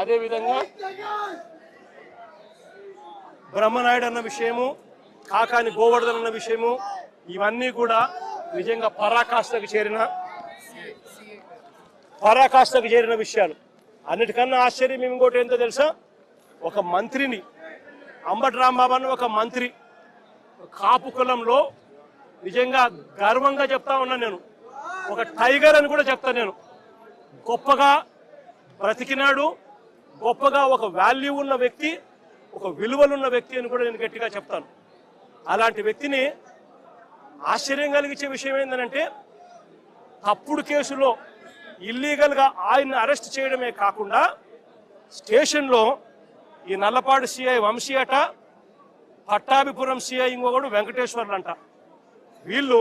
అదేవిధంగా బ్రహ్మనాయుడు అన్న విషయము కాకాని గోవర్ధన్ అన్న విషయము ఇవన్నీ కూడా నిజంగా పరాకాష్ఠకు చేరిన పరాకాష్ఠకు చేరిన విషయాలు. అన్నిటికన్నా ఆశ్చర్యం ఇంకోటి ఏంటో తెలుసా? ఒక మంత్రిని అంబటి రాంబాబు అన్న ఒక మంత్రి కాపు కులంలో నిజంగా గర్వంగా చెప్తా ఉన్నాను నేను. ఒక టైగర్ అని కూడా చెప్తా నేను. గొప్పగా బ్రతికినాడు గొప్పగా ఒక వాల్యూ ఉన్న వ్యక్తి ఒక విలువలున్న వ్యక్తి అని కూడా నేను గట్టిగా చెప్తాను. అలాంటి వ్యక్తిని ఆశ్చర్యం కలిగించే విషయం ఏంటంటే తప్పుడు కేసులో ఇల్లీగల్గా ఆయన్ని అరెస్ట్ చేయడమే కాకుండా స్టేషన్లో ఈ నల్లపాడు సిఐ వంశీ అట పట్టాభిపురం సిఐ ఇంకొకడు వెంకటేశ్వర్లు అంట వీళ్ళు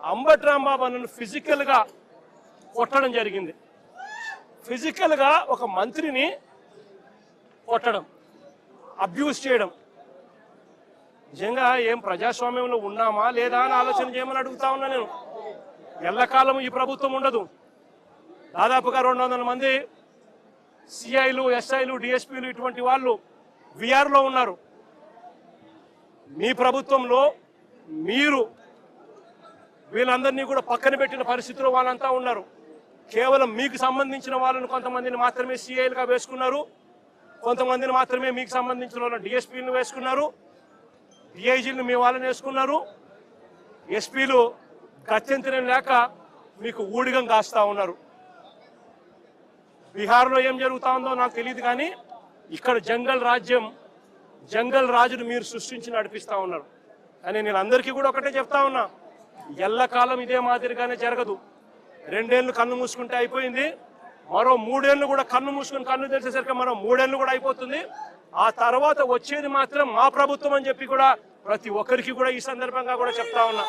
అంబటి రాంబాబు అన్నను ఫిజికల్గా కొట్టడం జరిగింది. ఫిజికల్గా ఒక మంత్రిని కొట్టడం అబ్యూస్ చేయడం. నిజంగా ఏం ప్రజాస్వామ్యంలో ఉన్నామా లేదా అని ఆలోచన చేయమని అడుగుతా ఉన్నా నేను. ఎల్లకాలం ఈ ప్రభుత్వం ఉండదు. దాదాపుగా రెండు వందల మంది సిఐలు ఎస్ఐలు డిఎస్పీలు ఇటువంటి వాళ్ళు విఆర్లో ఉన్నారు. మీ ప్రభుత్వంలో మీరు వీళ్ళందరినీ కూడా పక్కన పెట్టిన పరిస్థితిలో వాళ్ళంతా ఉన్నారు. కేవలం మీకు సంబంధించిన వాళ్ళను కొంతమందిని మాత్రమే సిఐలుగా వేసుకున్నారు. కొంతమందిని మాత్రమే మీకు సంబంధించిన వాళ్ళని డిఎస్పీలను వేసుకున్నారు. డిఐజీలను మీ వాళ్ళని వేసుకున్నారు. ఎస్పీలు గత్యంతరం లేక మీకు ఊడిగం కాస్తా ఉన్నారు. బీహార్లో ఏం జరుగుతా ఉందో నాకు తెలియదు కానీ ఇక్కడ జంగల్ రాజ్యం జంగల్ రాజును మీరు సృష్టించి నడిపిస్తా ఉన్నారు. కానీ నేను అందరికీ కూడా ఒకటే చెప్తా ఉన్నా ఎల్లకాలం ఇదే మాదిరిగానే జరగదు. రెండేళ్ళు కన్ను మూసుకుంటే అయిపోయింది. మరో మూడేళ్ళు కూడా కన్ను మూసుకుని కన్ను తెలిసేసరికి మరో మూడేళ్ళు కూడా అయిపోతుంది. ఆ తర్వాత వచ్చేది మాత్రం మా ప్రభుత్వం అని చెప్పి కూడా ప్రతి ఒక్కరికి కూడా ఈ సందర్భంగా కూడా చెప్తా ఉన్నా.